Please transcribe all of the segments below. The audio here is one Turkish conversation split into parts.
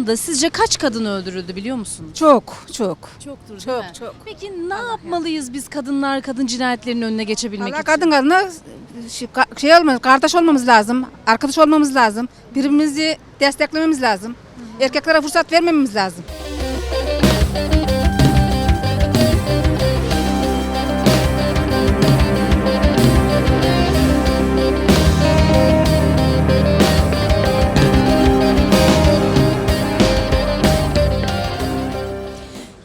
yılında sizce kaç kadın öldürüldü biliyor musunuz? Çok çok. Çoktur Çok çok. Peki ne yapmalıyız biz kadınlar kadın cinayetlerinin önüne geçebilmek Valla için? kadın kadına şey, ka- şey olmaz, kardeş olmamız lazım, arkadaş olmamız lazım, birbirimizi desteklememiz lazım, erkeklere fırsat vermememiz lazım.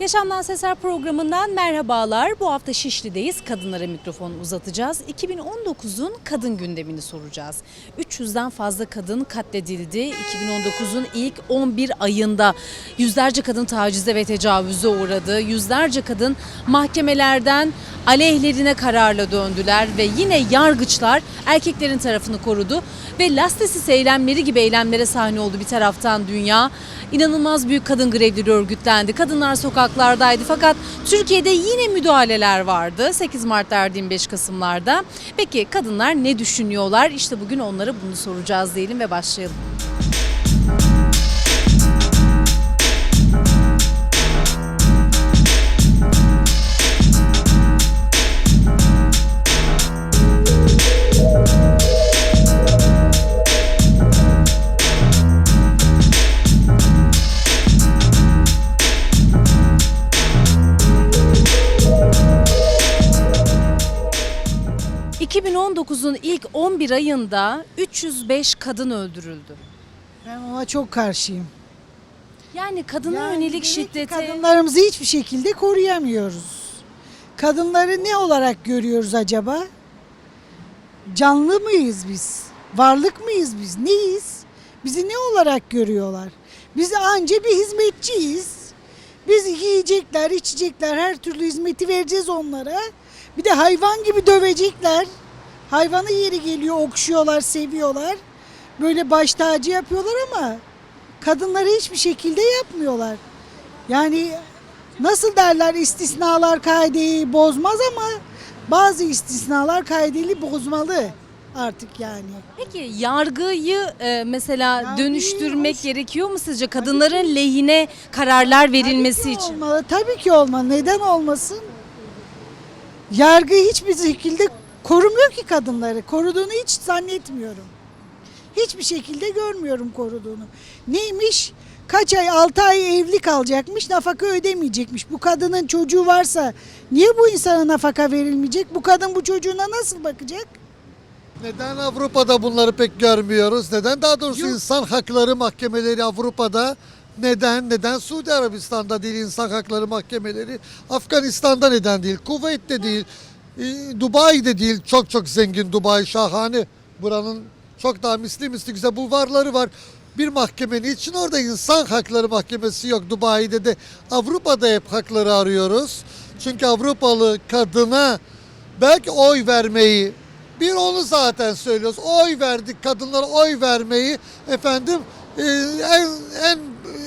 Yaşamdan Sesler programından merhabalar. Bu hafta Şişli'deyiz. Kadınlara mikrofon uzatacağız. 2019'un kadın gündemini soracağız. 300'den fazla kadın katledildi. 2019'un ilk 11 ayında yüzlerce kadın tacize ve tecavüze uğradı. Yüzlerce kadın mahkemelerden aleyhlerine kararla döndüler ve yine yargıçlar erkeklerin tarafını korudu ve lastesis eylemleri gibi eylemlere sahne oldu bir taraftan dünya. İnanılmaz büyük kadın grevleri örgütlendi. Kadınlar sokaklardaydı fakat Türkiye'de yine müdahaleler vardı. 8 Mart'lar 25 Kasım'larda. Peki kadınlar ne düşünüyorlar? İşte bugün onlara bunu soracağız diyelim ve başlayalım. ...2019'un ilk 11 ayında 305 kadın öldürüldü. Ben ona çok karşıyım. Yani kadına Yani yönelik şiddete... Kadınlarımızı hiçbir şekilde koruyamıyoruz. Kadınları ne olarak görüyoruz acaba? Canlı mıyız biz? Varlık mıyız biz? Neyiz? Bizi ne olarak görüyorlar? Biz anca bir hizmetçiyiz. Biz yiyecekler, içecekler, her türlü hizmeti vereceğiz onlara. Bir de hayvan gibi dövecekler. Hayvanı yeri geliyor, okşuyorlar, seviyorlar. Böyle baş tacı yapıyorlar ama kadınları hiçbir şekilde yapmıyorlar. Yani nasıl derler istisnalar kaideyi bozmaz ama bazı istisnalar kaideyi bozmalı artık yani. Peki yargıyı e, mesela Yargıyı dönüştürmek hoş- gerekiyor mu sizce? Kadınların lehine kararlar verilmesi Tabii ki için. Olmalı, tabii ki olmalı. Neden olmasın? Yargı hiçbir şekilde korumuyor ki kadınları. Koruduğunu hiç zannetmiyorum. Hiçbir şekilde görmüyorum koruduğunu. Neymiş? Kaç ay, 6 ay evli kalacakmış, nafaka ödemeyecekmiş. Bu kadının çocuğu varsa niye bu insana nafaka verilmeyecek? Bu kadın bu çocuğuna nasıl bakacak? Neden Avrupa'da bunları pek görmüyoruz? Neden daha doğrusu Yok. insan hakları mahkemeleri Avrupa'da? Neden? Neden Suudi Arabistan'da değil insan hakları mahkemeleri? Afganistan'da neden değil? Kuveyt'te değil. E, Dubai'de değil. Çok çok zengin Dubai şahane. Buranın çok daha misli misli güzel bulvarları var. Bir mahkemenin için orada insan hakları mahkemesi yok. Dubai'de de Avrupa'da hep hakları arıyoruz. Çünkü Avrupalı kadına belki oy vermeyi bir onu zaten söylüyoruz. Oy verdik kadınlara oy vermeyi efendim e, en, en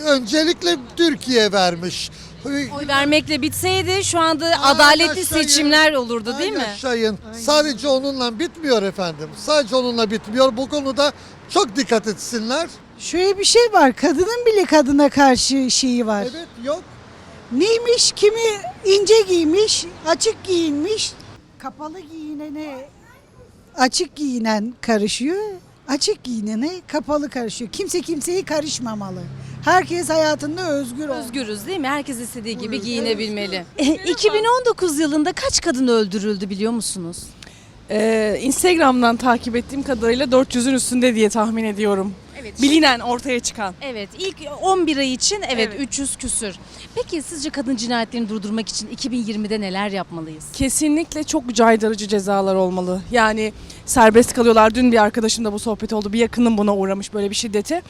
öncelikle Türkiye vermiş. Oy vermekle bitseydi şu anda adaletli yaşayın. seçimler olurdu değil mi? Yaşayın. Sadece onunla bitmiyor efendim. Sadece onunla bitmiyor. Bu konuda çok dikkat etsinler. Şöyle bir şey var. Kadının bile kadına karşı şeyi var. Evet yok. Neymiş? Kimi ince giymiş, açık giyinmiş. Kapalı giyinene açık giyinen karışıyor. Açık giyinene kapalı karışıyor. Kimse kimseye karışmamalı. Herkes hayatında özgür olmalı. Özgürüz değil mi? Herkes istediği gibi giyinebilmeli. 2019 yılında kaç kadın öldürüldü biliyor musunuz? Ee, Instagram'dan takip ettiğim kadarıyla 400'ün üstünde diye tahmin ediyorum. Evet. Bilinen ortaya çıkan. Evet ilk 11 ay için evet, Evet. 300 küsür. Peki sizce kadın cinayetlerini durdurmak için 2020'de neler yapmalıyız? Kesinlikle çok caydırıcı cezalar olmalı. Yani serbest kalıyorlar. Dün bir arkadaşımla bu sohbet oldu. Bir yakınım buna uğramış böyle bir şiddete.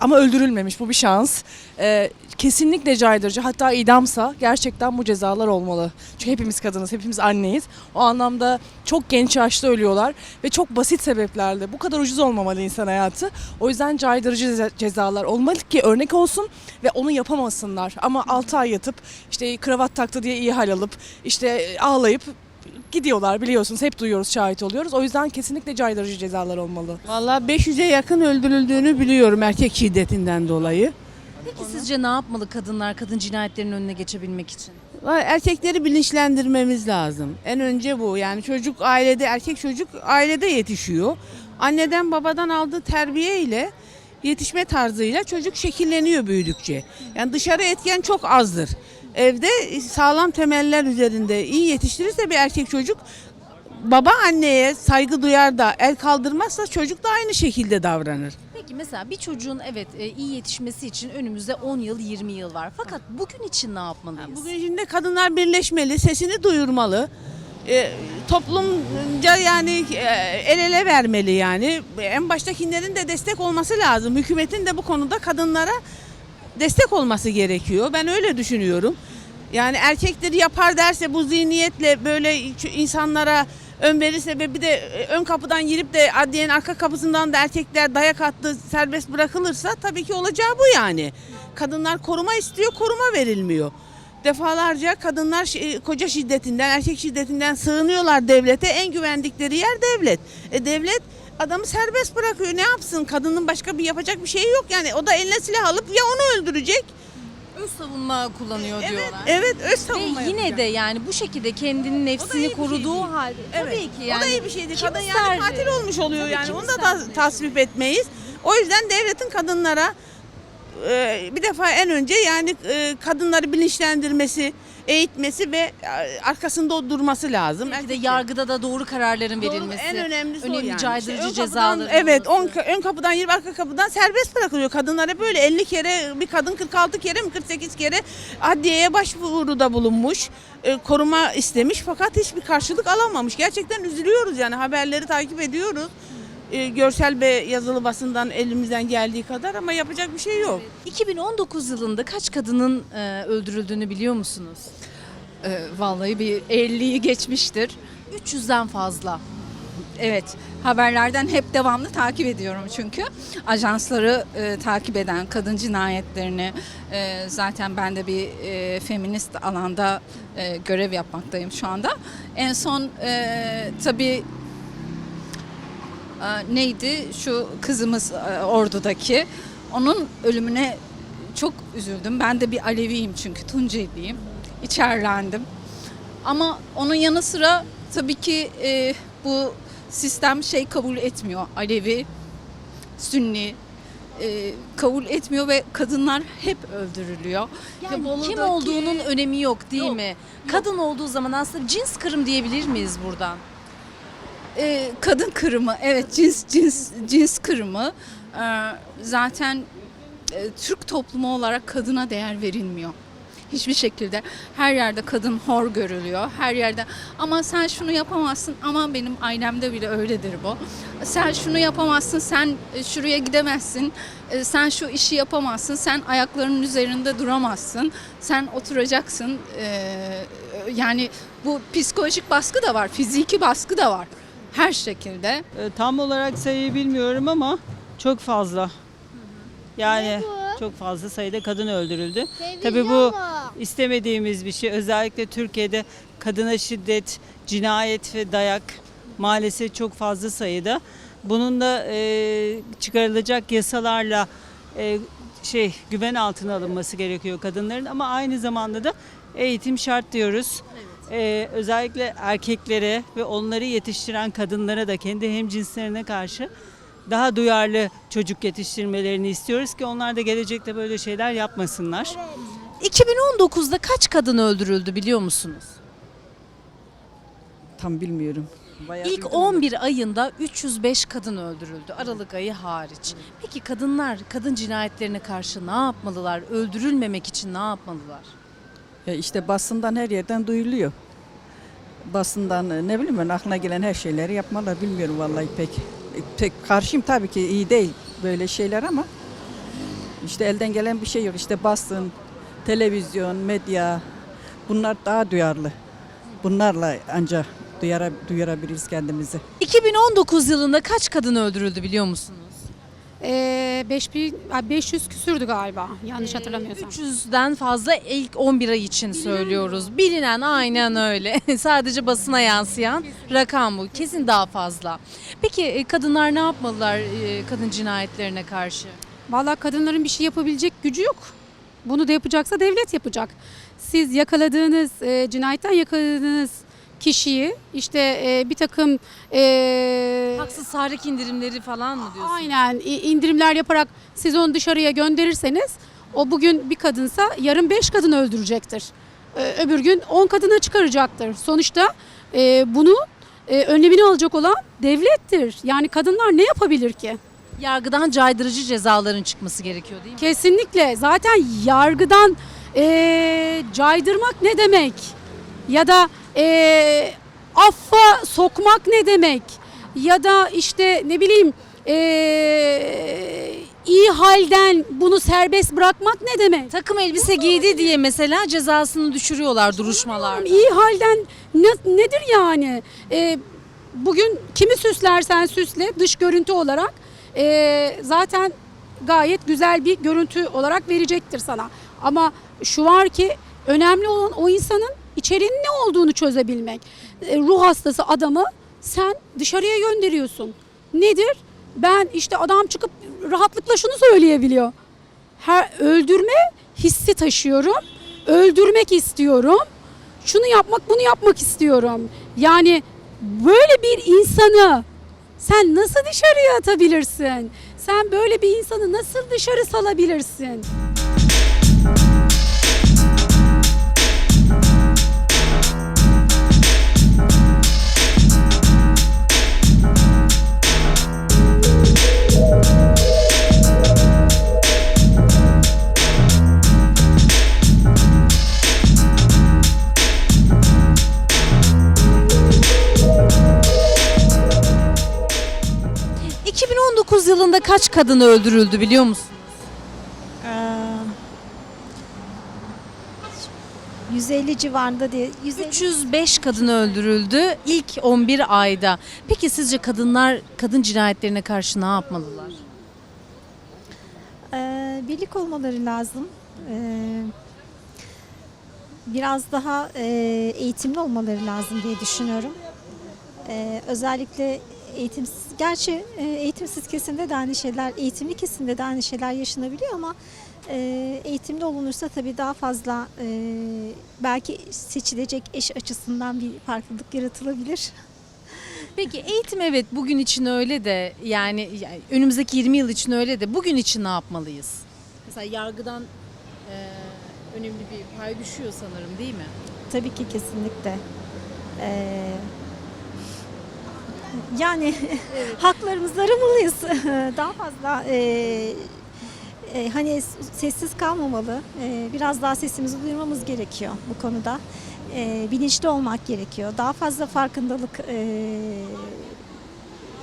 Ama öldürülmemiş. Bu bir şans. Ee, kesinlikle caydırıcı. Hatta idamsa gerçekten bu cezalar olmalı. Çünkü hepimiz kadınız, hepimiz anneyiz. O anlamda çok genç yaşta ölüyorlar ve çok basit sebeplerle. Bu kadar ucuz olmamalı insan hayatı. O yüzden caydırıcı ceza- cezalar olmalı ki örnek olsun ve onu yapamasınlar. Ama 6 ay yatıp işte kravat taktı diye iyi hal alıp işte ağlayıp gidiyorlar biliyorsunuz. Hep duyuyoruz, şahit oluyoruz. O yüzden kesinlikle caydırıcı cezalar olmalı. Vallahi 500'e yakın öldürüldüğünü biliyorum erkek şiddetinden dolayı. Peki sizce ne yapmalı kadınlar kadın cinayetlerinin önüne geçebilmek için? Erkekleri bilinçlendirmemiz lazım. En önce bu. Yani çocuk ailede, erkek çocuk ailede yetişiyor. Anneden babadan aldığı terbiye ile yetişme tarzıyla çocuk şekilleniyor büyüdükçe. Yani dışarı etken çok azdır. Evde sağlam temeller üzerinde iyi yetiştirirse bir erkek çocuk baba anneye saygı duyar da el kaldırmazsa çocuk da aynı şekilde davranır. Peki mesela bir çocuğun evet e, iyi yetişmesi için önümüzde 10 yıl 20 yıl var. Fakat bugün için ne yapmalıyız? Bugün şimdi kadınlar birleşmeli, sesini duyurmalı. E, toplumca yani e, el ele vermeli yani. En baştakilerin de destek olması lazım. Hükümetin de bu konuda kadınlara destek olması gerekiyor. Ben öyle düşünüyorum. Yani erkekleri yapar derse bu zihniyetle böyle insanlara ön verirse ve bir de e, ön kapıdan girip de adliyenin arka kapısından da erkekler dayak attı serbest bırakılırsa tabii ki olacağı bu yani. Kadınlar koruma istiyor, koruma verilmiyor. Defalarca kadınlar şi- koca şiddetinden, erkek şiddetinden sığınıyorlar devlete. En güvendikleri yer devlet. E devlet adamı serbest bırakıyor. Ne yapsın? Kadının başka bir yapacak bir şeyi yok yani. O da eline silah alıp ya onu öldürecek. Öz savunma kullanıyor Evet, diyorlar. evet öz Ve savunma yine yapacak. de yani bu şekilde kendinin nefsini iyi bir şey koruduğu değil. halde Evet. tabii ki yani. o da iyi bir şeydi. kim Kadın yani katil olmuş oluyor Tabii yani. kim Onu da tasvip etmeyiz. O yüzden devletin kadınlara e, bir defa en önce yani e, kadınları bilinçlendirmesi, eğitmesi ve e, arkasında durması lazım. Belki de Erkekler- yargıda da doğru kararların Doğru, verilmesi. en önemlisi o önemli yani. caydırıcı İşte ön cezaların Evet olması. ön kapıdan girip arka kapıdan serbest bırakılıyor. Kadınlar hep böyle 50 kere bir kadın 46 kere mi 48 kere adliyeye başvuruda bulunmuş. e, koruma istemiş fakat hiçbir karşılık alamamış. Gerçekten üzülüyoruz yani haberleri takip ediyoruz. E, görsel ve yazılı basından elimizden geldiği kadar ama yapacak bir şey yok. 2019 yılında kaç kadının e, öldürüldüğünü biliyor musunuz? Ee, vallahi bir 50'yi geçmiştir. 300'den fazla. Evet, haberlerden hep devamlı takip ediyorum çünkü. Ajansları e, takip eden kadın cinayetlerini, e, zaten ben de bir e, feminist alanda e, görev yapmaktayım şu anda. En son e, tabii e, neydi şu kızımız e, ordudaki, onun ölümüne çok üzüldüm. Ben de bir Aleviyim çünkü Tunceliyim. İçerlendim. Ama onun yanı sıra tabii ki e, bu sistem şey kabul etmiyor. Alevi, Sünni e, kabul etmiyor ve kadınlar hep öldürülüyor. Yani Ve kim Bolu'daki- olduğunun önemi yok değil Yok, mi? Kadın olduğu zaman aslında cins kırım diyebilir miyiz buradan? E, kadın kırımı, evet cins cins cins kırımı. E, zaten e, Türk toplumu olarak kadına değer verilmiyor. Hiçbir şekilde her yerde kadın hor görülüyor. Her yerde ama sen şunu yapamazsın ama benim ailemde bile öyledir bu. Sen şunu yapamazsın, sen e, şuraya gidemezsin. e, Sen şu işi yapamazsın, sen ayaklarının üzerinde duramazsın. Sen oturacaksın. e, Yani bu psikolojik baskı da var, fiziki baskı da var. Her şekilde. E, Tam olarak sayıyı bilmiyorum ama çok fazla. Yani çok fazla sayıda kadın öldürüldü. Tabii bu istemediğimiz bir şey. Özellikle Türkiye'de kadına şiddet, cinayet ve dayak maalesef çok fazla sayıda. Bunun da e, çıkarılacak yasalarla e, şey güven altına alınması gerekiyor kadınların ama aynı zamanda da eğitim şart diyoruz. E, özellikle erkeklere ve onları yetiştiren kadınlara da kendi hemcinslerine karşı daha duyarlı çocuk yetiştirmelerini istiyoruz ki onlar da gelecekte böyle şeyler yapmasınlar. 2019'da kaç kadın öldürüldü biliyor musunuz? Tam bilmiyorum. Bayağı İlk bildim. 11 ayında 305 kadın öldürüldü Aralık ayı hariç. Peki kadınlar kadın cinayetlerine karşı ne yapmalılar? Öldürülmemek için ne yapmalılar? Ya işte basından her yerden duyuluyor. Basından e, ne bileyim ben aklına gelen her şeyleri yapmalar bilmiyorum vallahi pek. E, Pek karşıyım tabii ki iyi değil böyle şeyler ama işte elden gelen bir şey yok. İşte basın, televizyon, medya bunlar daha duyarlı. Bunlarla ancak duyara, duyarabiliriz kendimizi. 2019 yılında kaç kadın öldürüldü biliyor musunuz? Ee, 5000 ay, 500 küsürdü galiba yanlış hatırlamıyorsam. 300'den fazla ilk 11 ay için söylüyoruz. Bilinen aynen öyle. Sadece basına yansıyan rakam bu. Kesin daha fazla. Peki e, kadınlar ne yapmalılar e, kadın cinayetlerine karşı? Vallahi kadınların bir şey yapabilecek gücü yok. Bunu da yapacaksa devlet yapacak. Siz yakaladığınız, e, cinayetten yakaladığınız kişiyi işte e, bir takım e, Haksız tahrik indirimleri falan mı diyorsun? aynen i- indirimler yaparak siz onu dışarıya gönderirseniz o bugün bir kadınsa yarın beş kadın öldürecektir. Ee, öbür gün 10 kadına çıkaracaktır. Sonuçta e, bunu e, önlemini alacak olan devlettir. Yani kadınlar ne yapabilir ki? Yargıdan caydırıcı cezaların çıkması gerekiyor değil mi? Kesinlikle. Zaten yargıdan e, caydırmak ne demek? Ya da e, affa sokmak ne demek? Ya da işte ne bileyim e, iyi halden bunu serbest bırakmak ne demek? Takım elbise giydi diye mesela cezasını düşürüyorlar duruşmalarda. İyi halden ne- nedir yani? E, bugün kimi süslersen süsle dış görüntü olarak e, zaten gayet güzel bir görüntü olarak verecektir sana. Ama şu var ki önemli olan o insanın içeriğinin ne olduğunu çözebilmek. E, ruh hastası adamı sen dışarıya gönderiyorsun. Nedir? Ben işte adam çıkıp rahatlıkla şunu söyleyebiliyor. Her öldürme hissi taşıyorum. Öldürmek istiyorum. Şunu yapmak, bunu yapmak istiyorum. Yani böyle bir insanı sen nasıl dışarıya atabilirsin? Sen böyle bir insanı nasıl dışarı salabilirsin? 2019 yılında kaç kadın öldürüldü biliyor musun? 150 civarında diye 150 305 kadın öldürüldü ilk 11 ayda. Peki sizce kadınlar kadın cinayetlerine karşı ne yapmalılar? Ee, birlik olmaları lazım. Ee, biraz daha e, eğitimli olmaları lazım diye düşünüyorum. Ee, özellikle eğitimsiz, gerçi e, eğitimsiz kesimde de aynı şeyler, eğitimli kesimde de aynı şeyler yaşanabiliyor ama e, eğitimli olunursa tabii daha fazla e, belki seçilecek eş açısından bir farklılık yaratılabilir. Peki eğitim evet bugün için öyle de yani, yani önümüzdeki 20 yıl için öyle de bugün için ne yapmalıyız? Mesela yargıdan e, önemli bir pay düşüyor sanırım değil mi? Tabii ki kesinlikle. Ee, yani haklarımızı aramalıyız. daha fazla e, e, hani sessiz kalmamalı. E, biraz daha sesimizi duyurmamız gerekiyor bu konuda. E, bilinçli olmak gerekiyor. Daha fazla farkındalık e,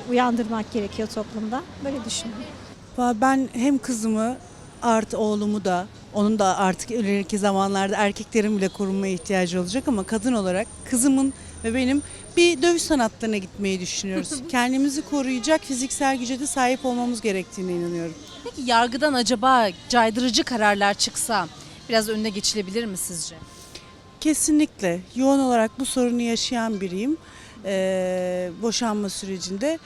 uyandırmak gerekiyor toplumda. Böyle düşünüyorum. Ben hem kızımı artı oğlumu da onun da artık ileriki zamanlarda erkeklerin bile korunmaya ihtiyacı olacak ama kadın olarak kızımın ve benim bir dövüş sanatlarına gitmeyi düşünüyoruz. Kendimizi koruyacak fiziksel güce de sahip olmamız gerektiğine inanıyorum. Peki yargıdan acaba caydırıcı kararlar çıksa biraz önüne geçilebilir mi sizce? Kesinlikle yoğun olarak bu sorunu yaşayan biriyim eee, boşanma sürecinde.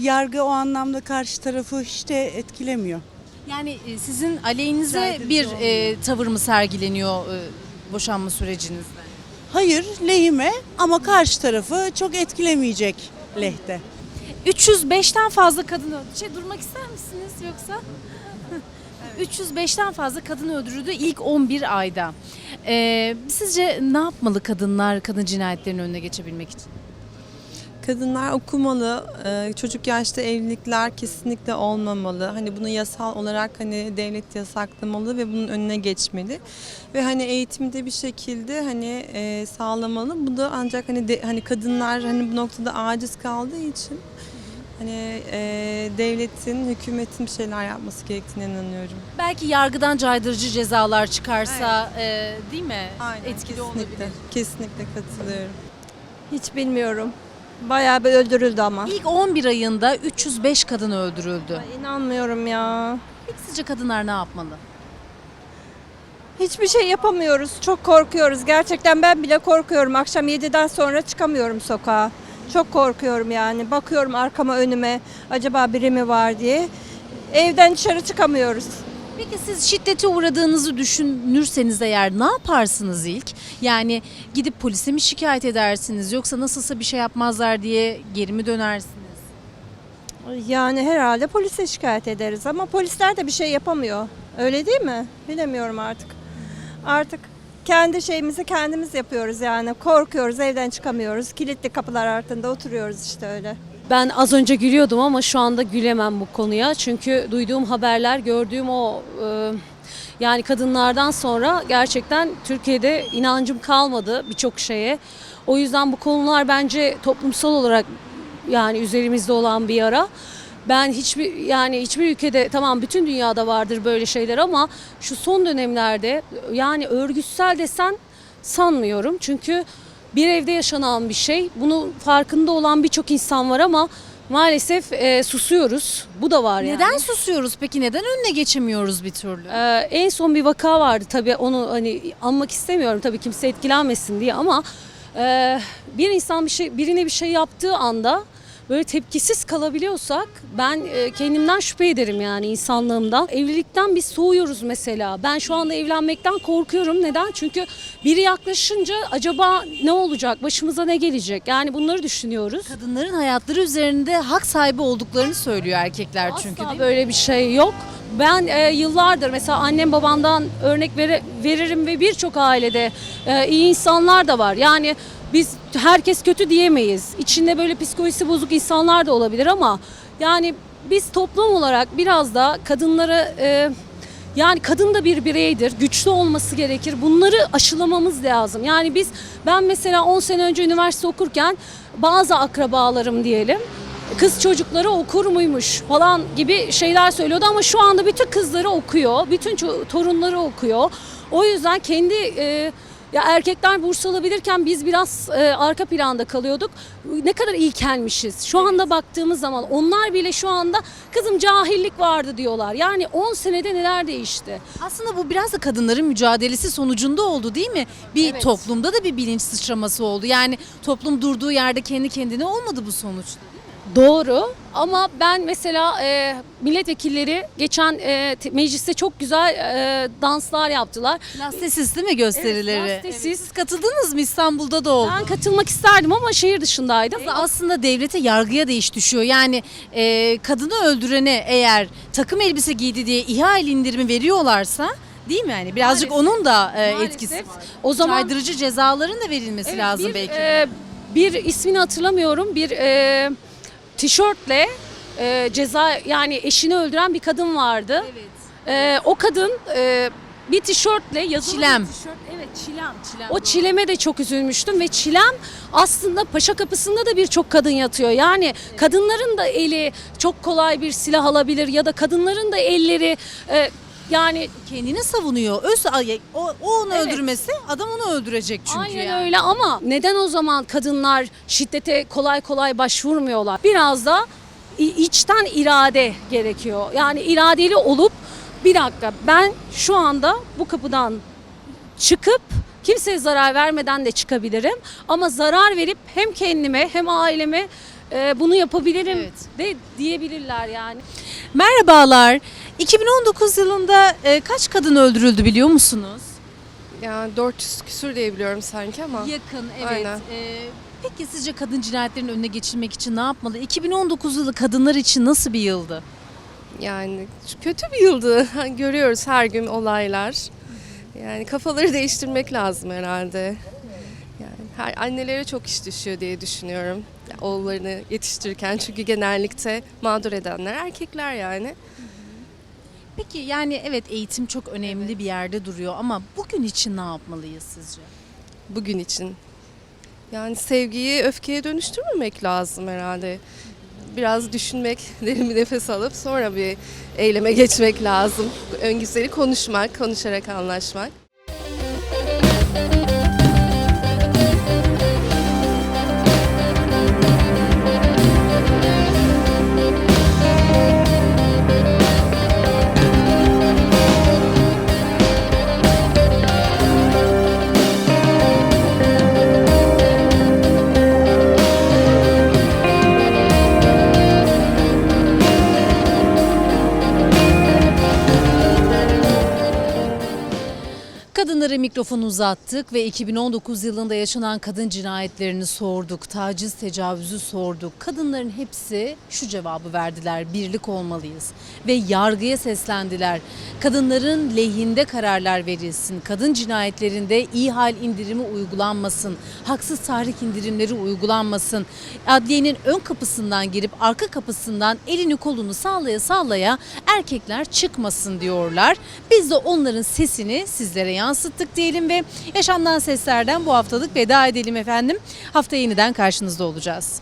Yargı o anlamda karşı tarafı hiç de etkilemiyor. Yani e, sizin aleyhinize Caydırıcı bir olmuyor. e, tavır mı sergileniyor e, boşanma sürecinizde? Hayır lehime ama karşı tarafı çok etkilemeyecek lehte. 305'ten fazla kadın öldü. Şey durmak ister misiniz yoksa? 305'ten fazla kadın öldürüldü ilk 11 ayda. Ee, sizce ne yapmalı kadınlar kadın cinayetlerinin önüne geçebilmek için? Kadınlar okumalı, e, çocuk yaşta evlilikler kesinlikle olmamalı. Hani bunu yasal olarak hani devlet yasaklamalı ve bunun önüne geçmeli. Ve hani eğitimde bir şekilde hani e, sağlamalı. Bu da ancak hani de- hani kadınlar hani bu noktada aciz kaldığı için hani e, devletin, hükümetin bir şeyler yapması gerektiğine inanıyorum. Belki yargıdan caydırıcı cezalar çıkarsa e, değil mi? Etkili kesinlikle, olabilir. kesinlikle katılıyorum. Hiç bilmiyorum. Bayağı bir öldürüldü ama. İlk 11 ayında 305 kadın öldürüldü. İnanmıyorum ya. Peki sizce kadınlar ne yapmalı? Hiçbir şey yapamıyoruz. Çok korkuyoruz. Gerçekten ben bile korkuyorum. Akşam 7'den sonra çıkamıyorum sokağa. Çok korkuyorum yani. Bakıyorum arkama önüme acaba biri mi var diye. Evden dışarı çıkamıyoruz. Peki siz şiddete uğradığınızı düşünürseniz eğer ne yaparsınız ilk? Yani gidip polise mi şikayet edersiniz yoksa nasılsa bir şey yapmazlar diye geri mi dönersiniz? Yani herhalde polise şikayet ederiz ama polisler de bir şey yapamıyor. Öyle değil mi? Bilemiyorum artık. Artık kendi şeyimizi kendimiz yapıyoruz yani. Korkuyoruz, evden çıkamıyoruz. Kilitli kapılar altında oturuyoruz işte öyle. Ben az önce gülüyordum ama şu anda gülemem bu konuya. Çünkü duyduğum haberler, gördüğüm o e, yani kadınlardan sonra gerçekten Türkiye'de inancım kalmadı birçok şeye. O yüzden bu konular bence toplumsal olarak yani üzerimizde olan bir yara. Ben hiçbir yani hiçbir ülkede tamam bütün dünyada vardır böyle şeyler ama şu son dönemlerde yani örgütsel desen sanmıyorum. Çünkü bir evde yaşanan bir şey. Bunun farkında olan birçok insan var ama maalesef e, susuyoruz. Bu da var yani. Neden susuyoruz peki? Neden önüne geçemiyoruz bir türlü? Ee, en son bir vaka vardı tabii onu hani anmak istemiyorum tabii kimse etkilenmesin diye ama e, bir insan bir şey birine bir şey yaptığı anda böyle tepkisiz kalabiliyorsak ben e, kendimden şüphe ederim yani insanlığımdan. Evlilikten biz soğuyoruz mesela. Ben şu anda evlenmekten korkuyorum. Neden? Çünkü biri yaklaşınca acaba ne olacak? Başımıza ne gelecek? Yani bunları düşünüyoruz. Kadınların hayatları üzerinde hak sahibi olduklarını söylüyor erkekler çünkü Asla böyle bir şey yok. Ben e, yıllardır mesela annem babamdan örnek vere- veririm ve birçok ailede e, iyi insanlar da var. Yani biz herkes kötü diyemeyiz. İçinde böyle psikolojisi bozuk insanlar da olabilir ama yani biz toplum olarak biraz da kadınları e, yani kadın da bir bireydir, güçlü olması gerekir. Bunları aşılamamız lazım. Yani biz ben mesela 10 sene önce üniversite okurken bazı akrabalarım diyelim kız çocukları okur muymuş falan gibi şeyler söylüyordu ama şu anda bütün kızları okuyor, bütün torunları okuyor. O yüzden kendi e, ya erkekler burs alabilirken biz biraz e, arka planda kalıyorduk. Ne kadar ilkelmişiz. Şu anda baktığımız zaman onlar bile şu anda kızım cahillik vardı diyorlar. Yani 10 senede neler değişti. Aslında bu biraz da kadınların mücadelesi sonucunda oldu değil mi? Bir Evet. toplumda da bir bilinç sıçraması oldu. Yani toplum durduğu yerde kendi kendine olmadı bu sonuçta. Doğru ama ben mesela e, milletvekilleri geçen e, te- mecliste çok güzel e, danslar yaptılar. Lastesiz değil mi gösterileri? Evet, lastesiz. Siz katıldınız mı? İstanbul'da da oldu. Ben katılmak isterdim ama şehir dışındaydım. Aslında devlete yargıya da iş düşüyor. Yani e, kadını öldürene eğer takım elbise giydi diye ihale indirimi veriyorlarsa değil mi yani? Birazcık Maalesef. onun da e, Maalesef. etkisi var. O zaman Caydırıcı cezaların da verilmesi Evet, lazım bir, belki. e, bir ismini hatırlamıyorum. Bir e, tişörtle e, ceza yani eşini öldüren bir kadın vardı. E, o kadın e, bir tişörtle yazılı Çilem. bir tişört. Evet çilem. O çileme de çok üzülmüştüm ve çilem aslında paşa kapısında da birçok kadın yatıyor. Yani kadınların da eli çok kolay bir silah alabilir ya da kadınların da elleri e, yani kendini savunuyor. Öz o, o onu Evet. öldürmesi adam onu öldürecek çünkü Aynen yani. öyle ama neden o zaman kadınlar şiddete kolay kolay başvurmuyorlar? Biraz da i- içten irade gerekiyor. Yani iradeli olup bir dakika ben şu anda bu kapıdan çıkıp kimseye zarar vermeden de çıkabilirim. Ama zarar verip hem kendime hem aileme e, bunu yapabilirim Evet. de diyebilirler yani. Merhabalar. 2019 yılında e, kaç kadın öldürüldü biliyor musunuz? Yani 400 küsür diye biliyorum sanki ama. Yakın evet. Aynen. E, peki sizce kadın cinayetlerinin önüne geçilmek için ne yapmalı? 2019 yılı kadınlar için nasıl bir yıldı? Yani kötü bir yıldı. Görüyoruz her gün olaylar. Yani kafaları değiştirmek lazım herhalde. Yani her annelere çok iş düşüyor diye düşünüyorum. Oğullarını yetiştirirken çünkü genellikle mağdur edenler erkekler yani. Peki yani evet eğitim çok önemli bir yerde duruyor ama bugün için ne yapmalıyız sizce? Bugün için. Yani sevgiyi öfkeye dönüştürmemek lazım herhalde. Biraz düşünmek, derin bir nefes alıp sonra bir eyleme geçmek lazım. Öngüzeli konuşmak, konuşarak anlaşmak. Mikrofonu uzattık ve 2019 yılında yaşanan kadın cinayetlerini sorduk. Taciz, tecavüzü sorduk. Kadınların hepsi şu cevabı verdiler. Birlik olmalıyız. Ve yargıya seslendiler. Kadınların lehinde kararlar verilsin. Kadın cinayetlerinde iyi hal indirimi uygulanmasın. Haksız tahrik indirimleri uygulanmasın. Adliyenin ön kapısından girip arka kapısından elini kolunu sallaya sallaya erkekler çıkmasın diyorlar. Biz de onların sesini sizlere yansıttık diyelim ve yaşamdan seslerden bu haftalık veda edelim efendim. Hafta yeniden karşınızda olacağız.